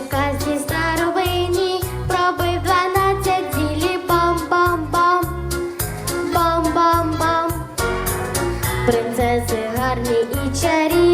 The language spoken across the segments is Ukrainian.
в казці старовині пробив дванадцять ділі бом-бом-бом, бом-бом-бом. Принцеси гарні і чарі.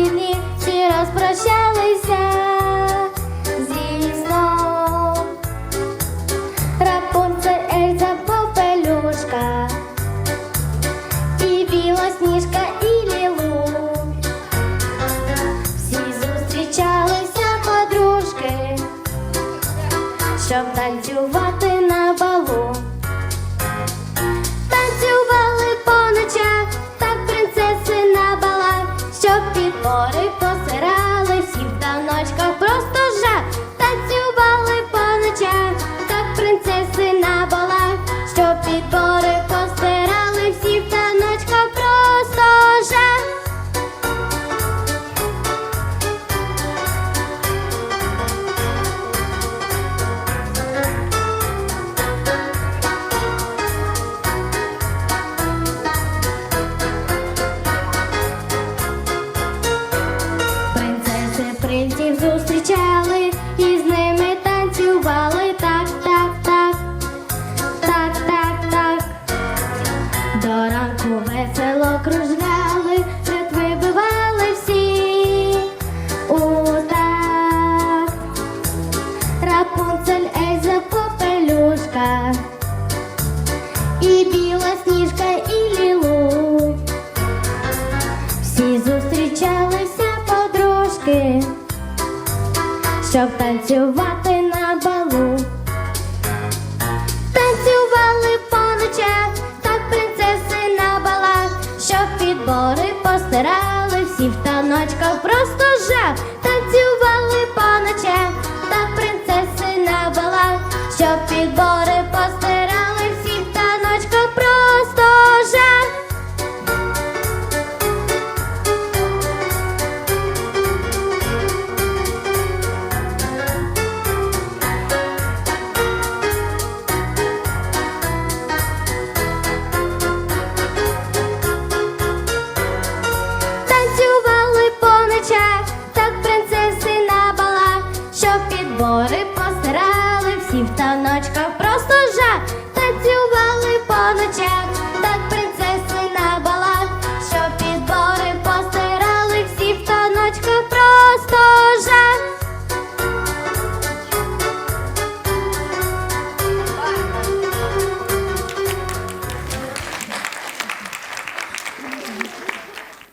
Танцювати на балу. Танцювали по ночах, так принцеси на балах, щоб підбори танцювали так, так, так, так, так, так. До ранку весело кружляли, ряд вибивали всі у так. Рапунцель, Ельза, попелюшка, і біла сніжка, і лілу. Всі зустрічалися подружки, щоб танцювати балу. Танцювали по ночах, так принцеси на балах, щоб підбори постирали, всі в таночках просто жах. Танцювали по ночах, так принцеси на балах, щоб підбори балах, та таночках просто жах.